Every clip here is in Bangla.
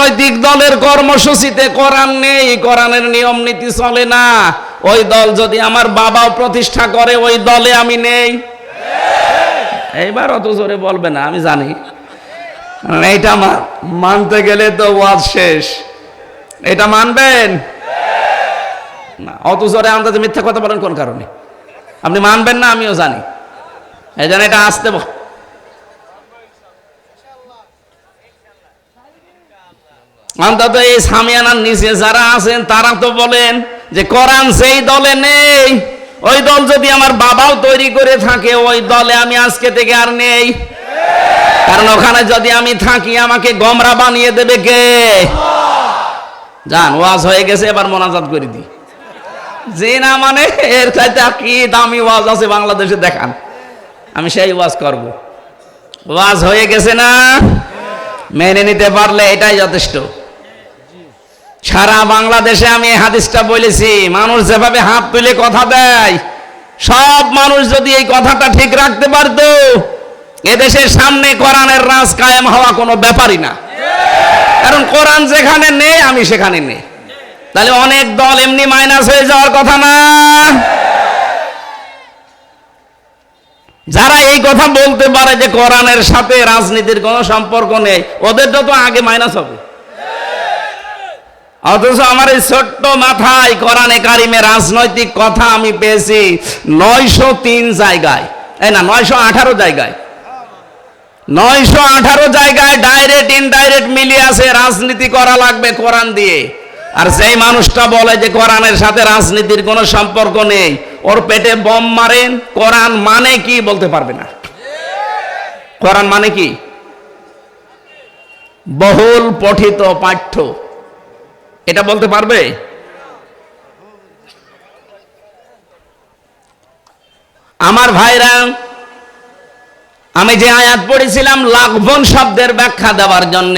রাজনৈতিক দলের কর্মসূচিতে কোরআন নেই, কোরআনের নিয়ম নীতি চলে না। ওই দল যদি আমার বাবাও প্রতিষ্ঠা করে, ওই দলে আমি নেই। এইবার অত জোরে বলবে না, আমি জানি। এইটা মা- মানতে গেলে তো ওয়াজ শেষ। এটা মানবেন? না, অত জোরে আন্দাজে মিথ্যা কথা বলেন কোন কারণে? আপনি মানবেন না, আমিও জানি। এই জন্য এটা আসতে অন্তত এই সামিয়ানার নিচে যারা আছেন, তারা তো বলেন যে কোরআন সেই দলে নেই, ওই দল যদি আমার বাবাও তৈরি করে থাকে, ওই দলে আমি আজকে থেকে আর নেই। কারণ ওখানে যদি আমি থাকি, আমাকে গমরা বানিয়ে দেবে কে? যান ওয়াজ হয়ে গেছে, এবার মোনাজাত করে দি। যে না মানে এর চাইতে কি দামি ওয়াজ আছে বাংলাদেশে, দেখান। আমি সেই ওয়াজ করব। ওয়াজ হয়ে গেছে না? মেনে নিতে পারলে এটাই যথেষ্ট। সারা বাংলাদেশে আমি এই হাদিসটা বলেছি, মানুষ যেভাবে হাত তুলে কথা দেয়, সব মানুষ যদি এই কথাটা ঠিক রাখতে পারতো, এদেশের সামনে কোরআনের রাজ কায়েম হওয়া কোনো ব্যাপারই না। কারণ কোরআন যেখানে নেই, আমি সেখানে নেই। তাহলে অনেক দল এমনি মাইনাস হয়ে যাওয়ার কথা না। যারা এই কথা বলতে পারে যে কোরআনের সাথে রাজনীতির কোনো সম্পর্ক নেই, ওদেরটা তো আগে মাইনাস হবে। অথচ আমার এই ছোট্ট মাথায় কোরআনে কারিমে রাজনৈতিক কথা আমি পেয়েছি নয়শো তিন জায়গায়। এই না, নয়শো আঠারো জায়গায়। নয়শো আঠারো জায়গায় ডাইরেক্ট ইনডাইরেক্ট মিলিয়ে আছে রাজনীতি করা লাগবে কোরআন দিয়ে। আর সেই মানুষটা বলে যে কোরআনের সাথে রাজনীতির কোনো সম্পর্ক নেই, ওর পেটে বম মারেন কোরআন মানে কি বলতে পারবে না। কোরআন মানে কি? বহুল পঠিত পাঠ্য। এটা বলতে পারবে? আমার ভাইরা, আমি যে আয়াত পড়েছিলাম লাখবন শব্দের ব্যাখ্যা দেওয়ার জন্য,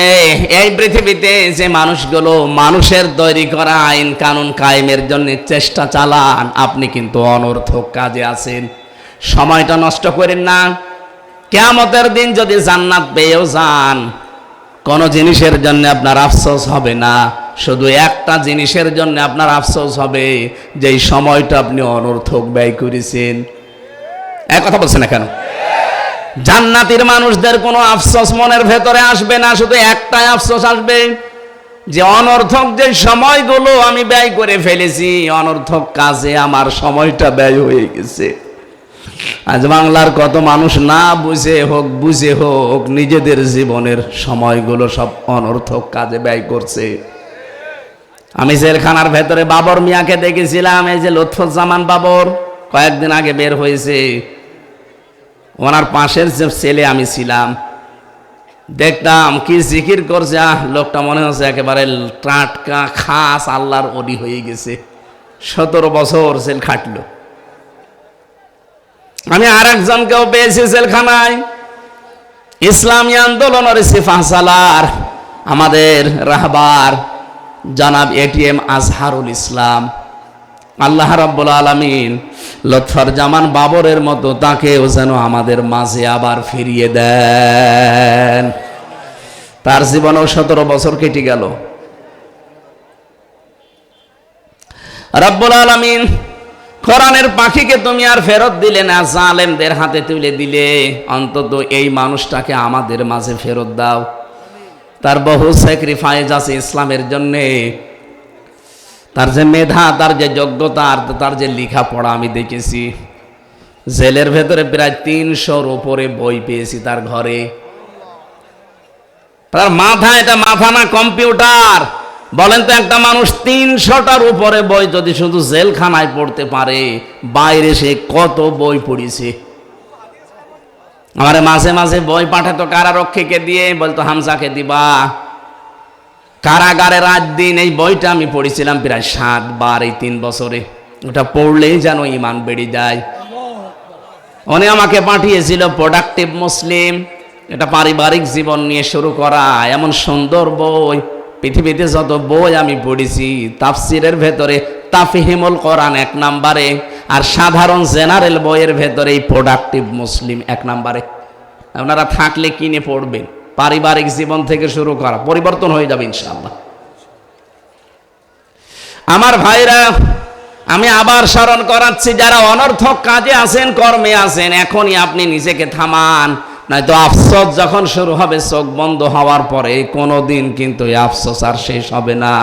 এই পৃথিবীতে যে মানুষগুলো মানুষের তৈরি করা আইন কানুন কায়েমের জন্য চেষ্টা চালান, আপনি কিন্তু অনর্থক কাজে আছেন। সময়টা নষ্ট করেন না। কেয়ামতের দিন যদি জান্নাত পেয়েও যান, কোনো জিনিসের জন্য আপনার আফসোস হবে না। শুধু একটা জিনিসের জন্য আপনার আফসোস হবে যে এই সময়টা আপনি অনর্থক ব্যয় করেছেন। এক কথা বলছেন কেন? জান্নাতির মানুষদের কোনো আফসোস মনের ভেতরে আসবে না, শুধু একটাই আফসোস আসবে, যে অনর্থক যে সময়গুলো আমি ব্যয় করে ফেলেছি, অনর্থক কাজে আমার সময়টা ব্যয় হয়ে গেছে। আজ বাংলার কত মানুষ না বুঝে হোক বুঝে হোক, নিজেদের জীবনের সময়গুলো সব অনর্থক কাজে ব্যয় করছে। আমি জেলখানার ভেতরে বাবর মিয়াকে দেখেছিলাম, এই যে লুৎফুজ্জামান বাবর, কয়েকদিন আগে বের হয়েছে। ওনার পাশের যে ছেলে আমি ছিলাম, দেখতাম কি জিকির করছে, আহ, লোকটা মনে হচ্ছে একেবারে টাটকা, খাস, আল্লাহর অলি হয়ে গেছে। সতেরো বছর জেল খাটলো। আমি আর একজনকেও পেয়েছি জেলখানায়। ইসলামী আন্দোলনের সিফা সালার, আমাদের রাহবার জনাব এটিএম আজহারুল ইসলাম। আল্লাহ রাব্বুল আলামিন লতফর জামান বাবরের মতো তাকেও যেন আমাদের মাঝে আবার ফিরিয়ে দেন। তার জীবনেও সতেরো বছর কেটে গেল। রব্বুল আলামিন, কোরআনের পাখিকে তুমি আর ফেরত দিলে না, জালেমদের হাতে তুলে দিলে। অন্তত এই মানুষটাকে আমাদের মাঝে ফেরত দাও। তার বহু স্যাক্রিফাইস আছে ইসলামের জন্যে। তার যে মেধা, তার যে যোগ্যতা, আর তার যে লেখাপড়া আমি দেখেছি। জেলের ভেতরে প্রায় তিনশোর উপরে বই পেয়েছি তার ঘরে। তার মাথা এটা মাথা না কম্পিউটার। বলেন তো একটা মানুষ তিনশোটার উপরে বই যদি শুধু জেলখানায় পড়তে পারে, বাইরে সে কত বই পড়িছে। আমার মাঝে মাঝে বই পাঠাতো কারারক্ষীকে দিয়ে বলতো, হামজাকে দিবা। কারাগারে রাত দিন এই বইটা আমি পড়েছিলাম প্রায় সাত বার এই তিন বছরে। ওটা পড়লেই যেন ইমান বেড়ে যায়। উনি আমাকে পাঠিয়েছিল, প্রোডাক্টিভ মুসলিম, এটা পারিবারিক জীবন নিয়ে শুরু করা। এমন সুন্দর বই, পৃথিবীতে যত বই আমি পড়েছি, তাফসিরের ভেতরে তাফিহিমুল কোরআন এক নাম্বারে আর সাধারণ জেনারেল বইয়ের ভেতরে এই প্রোডাক্টিভ মুসলিম এক নাম্বারে। আপনারা থাকলে কিনে পড়বেন, পারিবারিক জীবন থেকে শুরু করা, পরিবর্তন হয়ে যাবে ইনশাআল্লাহ। আমার ভাইরা, আমি আবার স্মরণ করাচ্ছি, যারা অনর্থক কাজে আছেন, কর্মে আছেন, এখনই আপনি নিজেকে থামান। নয়তো আফসোস যখন শুরু হবে, চোখ বন্ধ হওয়ার পরে কোনো দিন কিন্তু এই আফসোস আর শেষ হবে না।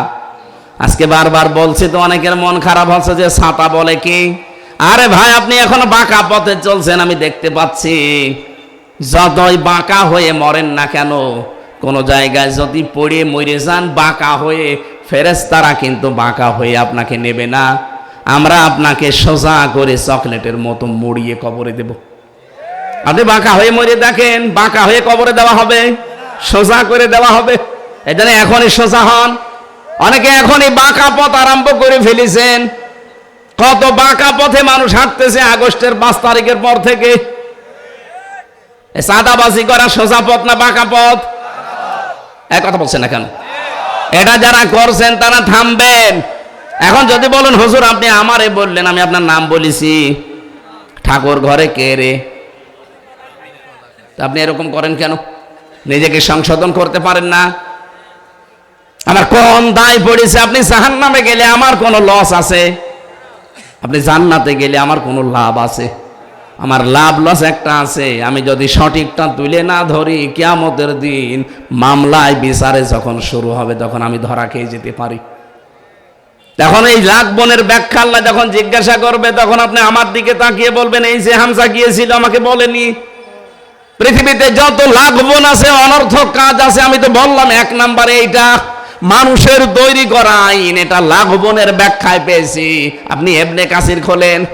আজকে বারবার বলছি, তো অনেকের মন খারাপ হচ্ছে যে ছাতা বলে কি? আরে ভাই, আপনি এখনও বাঁকা পথে চলছেন, আমি দেখতে পাচ্ছি। যতই বাঁকা হয়ে মরেন না কেন, কোন জায়গায় যদি পড়ে মরে যান, বাঁকা হয়ে ফেরেস্তারা কিন্তু বাঁকা হয়ে আপনাকে নেবে না। আমরা আপনাকে সোজা করে চকলেটের মতো মুড়িয়ে কবরে দেব। আপনি বাঁকা হয়ে মরে দেখেন, বাঁকা হয়ে কবরে দেওয়া হবে, সোজা করে দেওয়া হবে। এটা এখনই সোজা হন। অনেকে এখনই বাঁকা পথ আরম্ভ করে ফেলেছেন। কত বাঁকা পথে মানুষ হাঁটতেছে আগস্টের পাঁচ তারিখের পর থেকে। সাদাবাজি করা সোজা পথ না বাঁকা পথ? এক কথা বলছেন এখন এটা যারা করছেন তারা থামবেন। এখন যদি বলেন, হুজুর, আপনি আমারে বললেন, আমি আপনার নাম বলেছি। ঠাকুর ঘরে কে রে? আপনি এরকম করেন কেন? নিজেকে সংশোধন করতে পারেন না। আমার কোন দায় পড়েছে? আপনি জাহান নামে গেলে আমার কোনো লস আছে? আপনি জান্নাতে গেলে আমার কোনো লাভ আছে? আমার লাভ লস একটা আছে। আমি যদি সঠিকটা তুলে না ধরি, কিয়ামতের দিন মামলায়, বিচারে যখন শুরু হবে, তখন আমি ধরা খেয়ে যেতে পারি। তখন এই লাখ বনের ব্যাখ্যা আল্লাহ যখন জিজ্ঞাসা করবে, তখন আপনি আমার দিকে তাকিয়ে বলবেন, এই যে হামসা গিয়েছিল, আমাকে বলেনি। পৃথিবীতে যত লাখ বোন আছে, অনর্থক কাজ আছে, আমি তো বললাম এক নাম্বারে এইটা। মানুষের তৈরি করা আইন, এটা লাখ বোনের ব্যাখ্যায় পেয়েছি। আপনি এবনে কাসির খোলেন।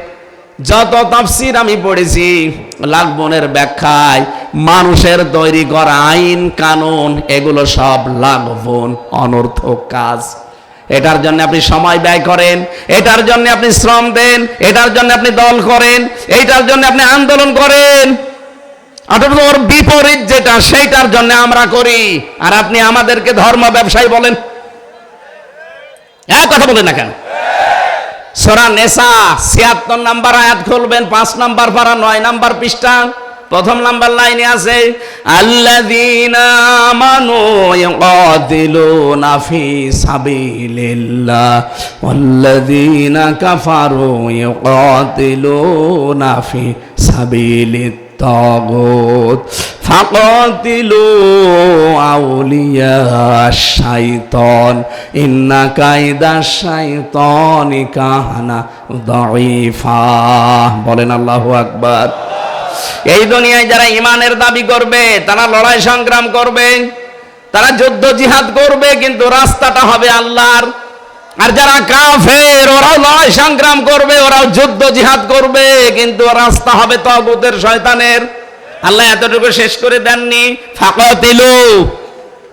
যত তাফসির আমি পড়েছি লাখ বোনের ব্যাখ্যায় মানুষের তৈরি করা আইন, কানুন, এগুলো সব লাখ বোন অনর্থক কাজ। এটার জন্য আপনি সময় ব্যয় করেন, এটার জন্য আপনি শ্রম দেন, এটার জন্য আপনি দল করেন, এইটার জন্য আপনি আন্দোলন করেন। ওর বিপরীত যেটা, সেইটার জন্য আমরা করি। আর আপনি আমাদেরকে ধর্ম ব্যবসায়ী বলেন। এক কথা বলেন না কেন? সোরা নেশা ছিয়াত্তর নাম্বার আয়াত খুলবেন, পাঁচ নাম্বার পারা, নয় নাম্বার পৃষ্ঠা। প্রথম নাম্বার লাইনে আছে, আল্লাযীনা আমানু ইয়াকাতিলুনা ফি সাবিলিল্লাহ, ওয়াল্লাযীনা কাফারু ইয়াকাতিলুনা ফি সাবিলিত। তাগুত ফাকাতিলু আউলিয়া শাইতান, ইন্না কায়দা শাইতানি কাহানা দাঈফা। বলেন আল্লাহু আকবার। এই দুনিয়ায় যারা ইমানের দাবি করবে, তারা লড়াই সংগ্রাম করবে, তারা যুদ্ধ জিহাদ করবে, কিন্তু রাস্তাটা হবে আল্লাহর আর যারা কাফের, ওরাও লড়াই সংগ্রাম করবে, ওরাও যুদ্ধ জিহাদ করবে, কিন্তু রাস্তা হবে তগুতের শয়তানের। আল্লাহ এতটুকু শেষ করে দেননি। ফাঁকতিলু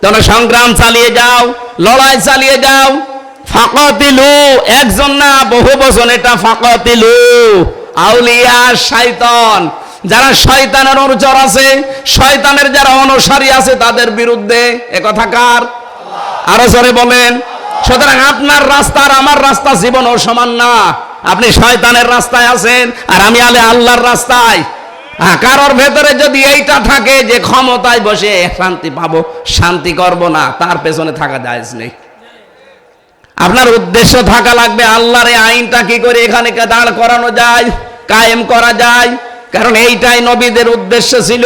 তোমরা সংগ্রাম চালিয়ে যাও, লড়াই চালিয়ে যাও। ফাঁকতিলু, একজন না, বহু বছর এটা ফাঁকতিলু। আউলিয়া শয়তান, যারা শয়তানের অনুচর আছে, শয়তানের যারা অনুসারী আছে, তাদের বিরুদ্ধে। একথা কার? আরও জোরে বলেন। সুতরাং আপনার রাস্তা আর আমার রাস্তা জীবন ও সমান না। আপনি শয়তানের রাস্তায় আছেন আর আমি আলে আল্লাহর রাস্তায়। হ্যাঁ, কারোর ভেতরে যদি এইটা থাকে যে ক্ষমতায় বসে শান্তি পাবো শান্তি করব না তার পেছনে থাকা যায় নেই। আপনার উদ্দেশ্য থাকা লাগবে আল্লাহর এই আইনটা কি করে এখানে দাঁড় করানো যায় কায়েম করা যায়? কারণ এইটাই নবীদের উদ্দেশ্য ছিল।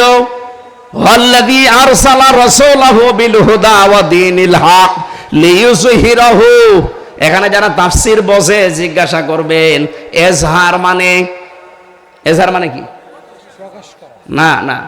ওয়াল্লাযী আরসালা রাসূলাহু বিল হুদা ওয়া দীনিল হক। লিইয়ুযহিরাহু এখানে যারা তাফসির বসে জিজ্ঞাসা করবেন এজহার মানে এজহার মানে কি? না না।